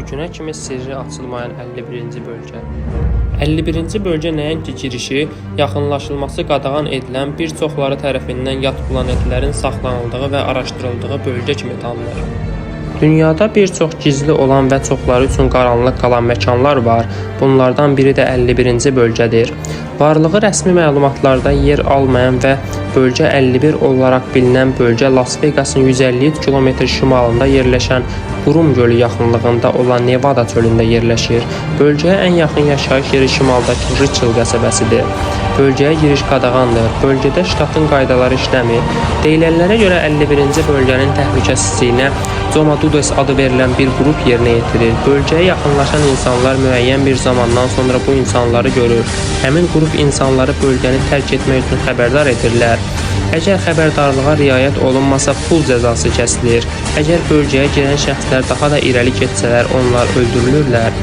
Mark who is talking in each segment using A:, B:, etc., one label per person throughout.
A: Bugünə kimi sirri açılmayan 51-ci bölgə. 51-ci bölgə nəinki girişi, yaxınlaşılması qadağan edilən bir çoxları tərəfindən yad planetlərin saxlanıldığı və araşdırıldığı bölgə kimi tanınır. Dünyada bir çox gizli olan və çoxları üçün qaranlıq qalan məkanlar var. Bunlardan biri də 51-ci bölgədir. Varlığı rəsmi məlumatlarda yer almayan və bölgə 51 olaraq bilinən bölgə Las Vegasın 153 km şimalında yerləşən Qurum gölü yaxınlığında olan Nevada çölündə yerləşir. Bölgəyə ən yaxın yaşayış yeri şimaldakı Rachel qəsəbəsidir. Bölgəyə giriş qadağandır. Bölgədə ştatın qaydaları işləmir. Deyilənlərə görə 51-ci bölgənin təhlükəsizliyinə Zoma Dudes adı verilən bir qrup yerinə yetirir. Bölgəyə yaxınlaşan insanlar müəyyən bir zamandan sonra bu insanları görür. Həmin qrup insanları bölgəni tərk etmək üçün xəbərdar edirlər. Əgər xəbərdarlığa riayət olunmasa pul cəzası kəsilir. Əgər bölgəyə girən şəxslər daha da irəli getsələr, onlar öldürülürlər.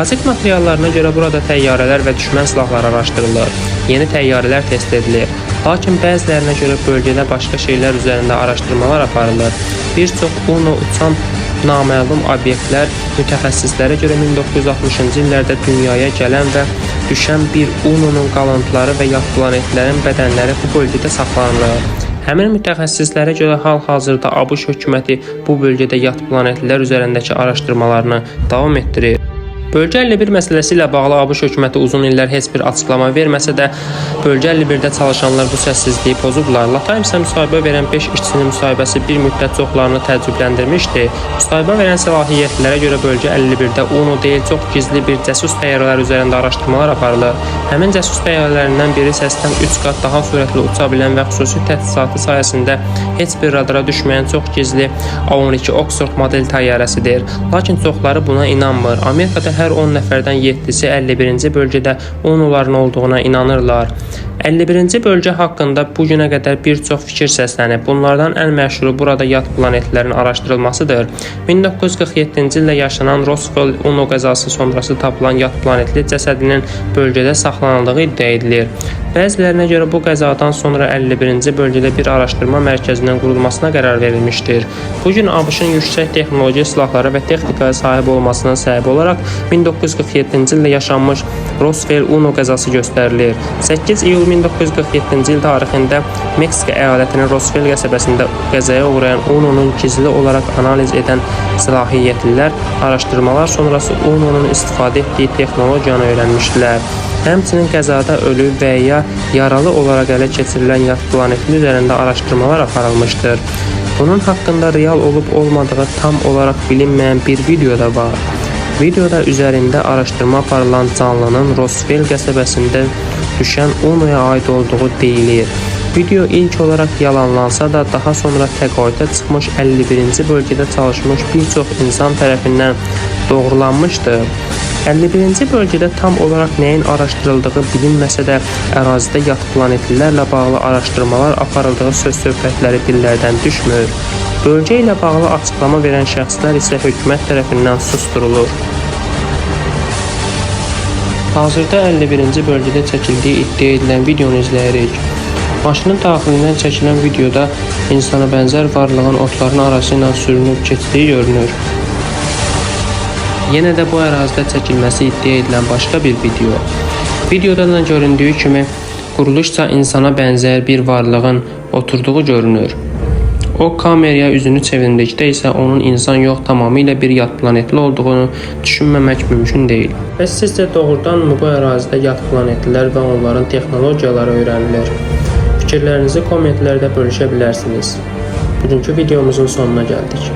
A: Qazet materiallarına görə burada təyyarələr və düşmən silahları araşdırılır. Yeni təyyarələr test edilir. Lakin bəzilərinə görə bölgədə başqa şeylər üzərində araşdırmalar aparılır. Bir çox UNO uçan naməlum obyektlər mütəxəssislərə görə 1960-cı illərdə dünyaya gələn və düşən bir UNO-nun qalıntıları və yad planetlərin bu bölgədə saxlanılır. Həmin mütəxəssislərə görə hal-hazırda ABŞ hökuməti bu bölgədə yad planetlər üzərindəki araşdırmalarını davam etdirir. Bölgə 51 məsələsi ilə bağlı ABŞ hökuməti uzun illər heç bir açıqlama verməsə də, bölgə 51-də çalışanlar bu səssizliyi pozublar. La Times müsahibə verən 5 işçinin müsahibəsi bir müddət çoxlarını təəccübləndirmişdi. Müsahibə verən səlahiyyətlərə görə bölgə 51-də UNO deyil, çox gizli bir cəsus təyyarələr üzərində araşdırmalar aparılır. Həmin cəsus təyyarələrindən biri səsdən 3 qat daha sürətli uça bilən və xüsusi təchizatı sayəsində heç bir radara düşməyən çox gizli A-12 Oxford model təyyarəsidir. Lakin çoxları buna inanmır. Amerikada hər 10 nəfərdən 7-si 51-ci bölgədə UNO-ların olduğuna inanırlar. 51-ci bölgə haqqında bu günə qədər bir çox fikir səslənib. Bunlardan ən məşhuru burada yad planetlərin araşdırılmasıdır. 1947-ci ildə yaşanan Roswell UNO qəzası sonrası tapılan yad planetli cəsədinin bölgədə saxlanıldığı iddia edilir. Bəzilərinə görə bu qəzadan sonra 51-ci bölgədə bir araşdırma mərkəzinin qurulmasına qərar verilmişdir. Bu gün ABŞ-ın yüksək texnoloji silahlara və texnikaya sahib olmasının səbəbi olaraq 1947-ci ildə yaşanmış Roswell UNO qəzası göstərilir. 8 iyul 1947-ci il tarixində Meksika əyalətinin Roswell qəsəbəsində qəzaya uğrayan UNO-nun gizli olaraq analiz edən səlahiyyətlilər araşdırmalar sonrası UNO-nun istifadə etdiyi texnologiyanı öyrənmişdilər. Həmçinin qəzada ölü və ya yaralı olaraq ələ keçirilən yad planetin üzərində araşdırmalar aparılmışdır. Bunun haqqında real olub olmadığı tam olaraq bilinməyən bir video da var. Videoda üzərində araşdırma aparılan canlının Roswell qəsəbəsində düşən UNO-ya aid olduğu deyilir. Video ilk olaraq yalanlansa da daha sonra təqaüdə çıxmış 51-ci bölgədə çalışmış bir çox insan tərəfindən doğrulanmışdı. 51-ci bölgədə tam olaraq nəyin araşdırıldığı bilinməsə də ərazidə yad planetlilərlə bağlı araşdırmalar aparıldığı söz söhbətləri dillərdən düşmür. Bölgə ilə bağlı açıqlama verən şəxslər isə hökumət tərəfindən susdurulur. Hazırda 51-ci bölgədə çəkildiyi iddia edilən videonu izləyirik. Maşının daxilindən çəkilən videoda insana bənzər varlığın otların arası ilə sürünüb keçdiyi görünür. Yenə də bu ərazidə çəkilməsi iddia edilən başqa bir video. Videoda da göründüyü kimi quruluşsa insana bənzər bir varlığın oturduğu görünür. O kameraya üzünü çevirdikdə isə onun insan yox, tamamilə bir yad planetli olduğunu düşünməmək mümkün deyil. Bəs sizcə doğrudanmı bu ərazidə yad planetlilər və onların texnologiyaları öyrənilir? Fikirlərinizi kommentlərdə bölüşə bilərsiniz. Bugünkü videomuzun sonuna gəldik.